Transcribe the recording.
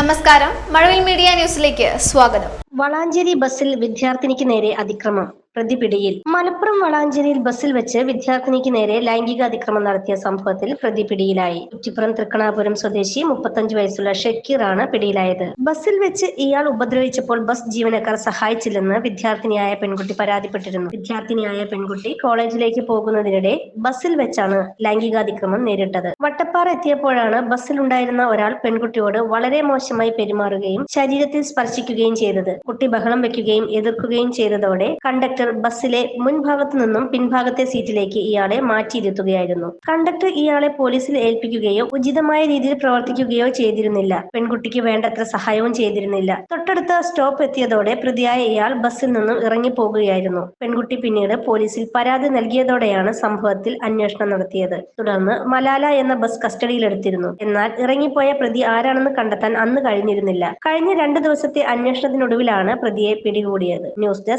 നമസ്കാരം. മഴവിൽ മീഡിയ ന്യൂസിലേക്ക് സ്വാഗതം. വളാഞ്ചേരി ബസ്സിൽ വിദ്യാർത്ഥിനിക്ക് നേരെ അതിക്രമം. പ്രതി പിടിയിൽ മലപ്പുറം വളാഞ്ചേരിയിൽ ബസ്സിൽ വെച്ച് വിദ്യാർത്ഥിനിക്ക് നേരെ ലൈംഗിക അതിക്രമം നടത്തിയ സംഭവത്തിൽ പ്രതി പിടിയിലായി കുറ്റിപ്പുറം തൃക്കണാപുരം സ്വദേശി മുപ്പത്തഞ്ച് വയസ്സുള്ള ഷക്കീറാണ് പിടിയിലായത്. ബസ്സിൽ വെച്ച് ഇയാൾ ഉപദ്രവിച്ചപ്പോൾ ബസ് ജീവനക്കാർ സഹായിച്ചില്ലെന്ന് വിദ്യാർത്ഥിനിയായ പെൺകുട്ടി പരാതിപ്പെട്ടിരുന്നു. വിദ്യാർത്ഥിനിയായ പെൺകുട്ടി കോളേജിലേക്ക് പോകുന്നതിനിടെ ബസ്സിൽ വെച്ചാണ് ലൈംഗികാതിക്രമം നേരിട്ടത്. വട്ടപ്പാറ എത്തിയപ്പോഴാണ് ബസ്സിലുണ്ടായിരുന്ന ഒരാൾ പെൺകുട്ടിയോട് വളരെ മോശമായി പെരുമാറുകയും ശരീരത്തിൽ സ്പർശിക്കുകയും ചെയ്തത്. കുട്ടി ബഹളം വെക്കുകയും എതിർക്കുകയും ചെയ്തതോടെ കണ്ടക്ടർ ബസ്സിലെ മുൻഭാഗത്തു നിന്നും പിൻഭാഗത്തെ സീറ്റിലേക്ക് ഇയാളെ മാറ്റിയിരുത്തുകയായിരുന്നു. കണ്ടക്ടർ ഇയാളെ പോലീസിൽ ഏൽപ്പിക്കുകയോ ഉചിതമായ രീതിയിൽ പ്രവർത്തിക്കുകയോ ചെയ്തിരുന്നില്ല. പെൺകുട്ടിക്ക് വേണ്ടത്ര സഹായവും ചെയ്തിരുന്നില്ല. തൊട്ടടുത്ത സ്റ്റോപ്പ് എത്തിയതോടെ പ്രതിയായ ഇയാൾ ബസ്സിൽ നിന്നും ഇറങ്ങി പോകുകയായിരുന്നു പെൺകുട്ടി പിന്നീട് പോലീസിൽ പരാതി നൽകിയതോടെയാണ് സംഭവത്തിൽ അന്വേഷണം നടത്തിയത്. തുടർന്ന് മലാല എന്ന ബസ് കസ്റ്റഡിയിലെടുത്തിരുന്നു. എന്നാൽ ഇറങ്ങിപ്പോയ പ്രതി ആരാണെന്ന് കണ്ടെത്താൻ അന്ന് കഴിഞ്ഞിരുന്നില്ല. കഴിഞ്ഞ രണ്ട് ദിവസത്തെ അന്വേഷണത്തിനൊടുവിലാണ് പ്രതിയെ പിടികൂടിയത്. News desk